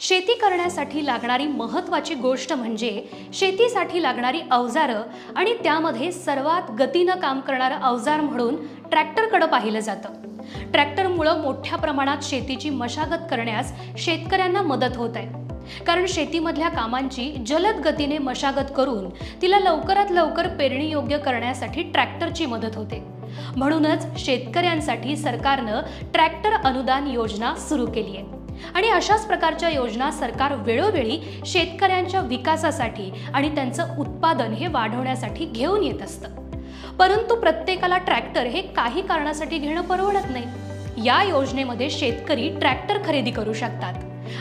शेती करण्यासाठी लागणारी महत्त्वाची गोष्ट म्हणजे शेतीसाठी लागणारी अवजारं आणि त्यामध्ये सर्वात गतीनं काम करणारं अवजार म्हणून ट्रॅक्टरकडं पाहिलं जातं. ट्रॅक्टरमुळं मोठ्या प्रमाणात शेतीची मशागत करण्यास शेतकऱ्यांना मदत होत आहे. कारण शेतीमधल्या कामांची जलद गतीने मशागत करून तिला लवकरात लवकर पेरणी योग्य करण्यासाठी ट्रॅक्टरची मदत होते. म्हणूनच शेतकऱ्यांसाठी सरकारनं ट्रॅक्टर अनुदान योजना सुरू केली आहे. आणि अशाच प्रकारच्या योजना सरकार वेळोवेळी शेतकऱ्यांच्या विकासासाठी आणि त्यांचं उत्पादन हे वाढवण्यासाठी घेऊन येत असतं. परंतु प्रत्येकाला ट्रॅक्टर हे काही कारणासाठी घेणं परवडत नाही. या योजनेमध्ये शेतकरी ट्रॅक्टर खरेदी करू शकतात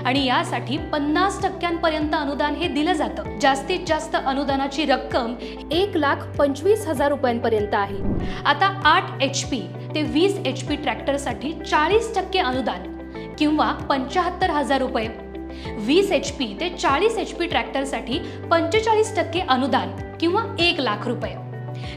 आणि यासाठी पन्नास टक्क्यांपर्यंत अनुदान हे दिलं जातं. जास्तीत जास्त अनुदानाची रक्कम एक लाख पंचवीस हजार रुपयांपर्यंत आहे. आता आठ एच पी ते वीस एच पी ट्रॅक्टरसाठी चाळीस टक्के अनुदान. किंवा पंच्याहत्तर हजार रुपये. वीस एच पी ते चाळीस एच पी ट्रॅक्टरसाठी पंचेचाळीस टक्के अनुदान किंवा एक लाख रुपये.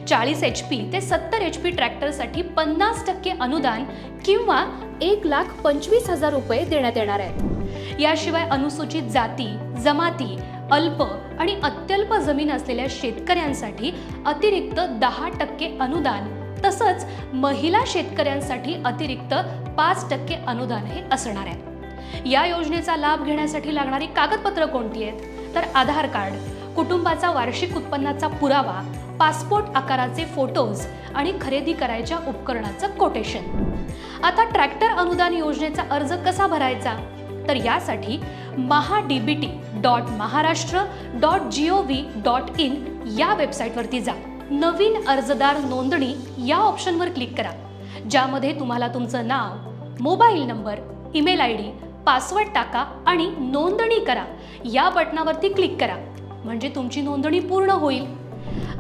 चाळीस एच पी ते सत्तर एच पी ट्रॅक्टरसाठी पन्नास टक्के अनुदान किंवा एक लाख पंचवीस हजार रुपये देण्यात येणार आहे. याशिवाय अनुसूचित जाती जमाती अल्प आणि अत्यल्प जमीन असलेल्या शेतकऱ्यांसाठी अतिरिक्त दहा टक्के अनुदान तसंच महिला शेतकऱ्यांसाठी अतिरिक्त पाच टक्के अनुदान हे असणार आहे. या योजनेचा लाभ घेण्यासाठी लागणारी कागदपत्र कोणती आहेत? तर आधार कार्ड कुटुंबाचा वार्षिक उत्पन्नाचा पुरावा पासपोर्ट आकाराचे फोटोज आणि खरेदी करायच्या उपकरणाचं कोटेशन. आता ट्रॅक्टर अनुदान योजनेचा अर्ज कसा भरायचा? तर यासाठी Maha D B T dot Maharashtra dot G O V dot in या वेबसाईटवरती जा. नवीन अर्जदार नोंदणी या ऑप्शनवर क्लिक करा ज्यामध्ये तुम्हाला तुमचं नाव mobile number email I D password टाका आणि नोंदणी करा. या बटनावरती क्लिक करा म्हणजे तुमची नोंदणी पूर्ण होईल.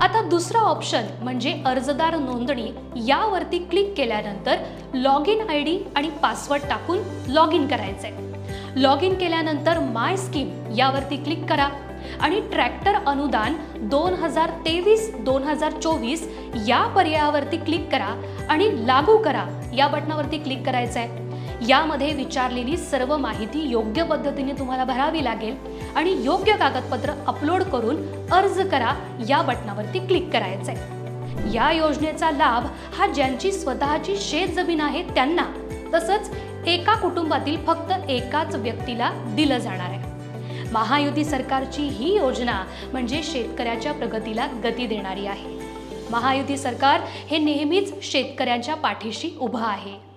आता दुसरा ऑप्शन म्हणजे अर्जदार नोंदणी यावरती क्लिक केल्यानंतर लॉग इन आय डी आणि पासवर्ड टाकून लॉग इन करायचं आहे लॉग इन केल्यानंतर माय स्कीम यावरती क्लिक करा. आणि ट्रॅक्टर अनुदान दोन हजार तेवीस दोन हजार चोवीस या पर्यायावरती क्लिक करा आणि लागू करा. या बटनावरती क्लिक करायचं आहे यामध्ये विचारलेली सर्व माहिती योग्य पद्धतीने तुम्हाला भरावी लागेल आणि योग्य कागदपत्र अपलोड करून अर्ज करा. या बटनावरती क्लिक करायचं आहे या योजनेचा लाभ हा ज्यांची स्वतःची शेत जमीन आहे त्यांना. तसंच एका कुटुंबातील फक्त एकाच व्यक्तीला दिलं जाणार आहे. महायुती सरकारची ही योजना म्हणजे शेतकऱ्याच्या प्रगतीला गती देणारी आहे. महायुती सरकार हे नेहमीच शेतकऱ्यांच्या पाठीशी उभं आहे.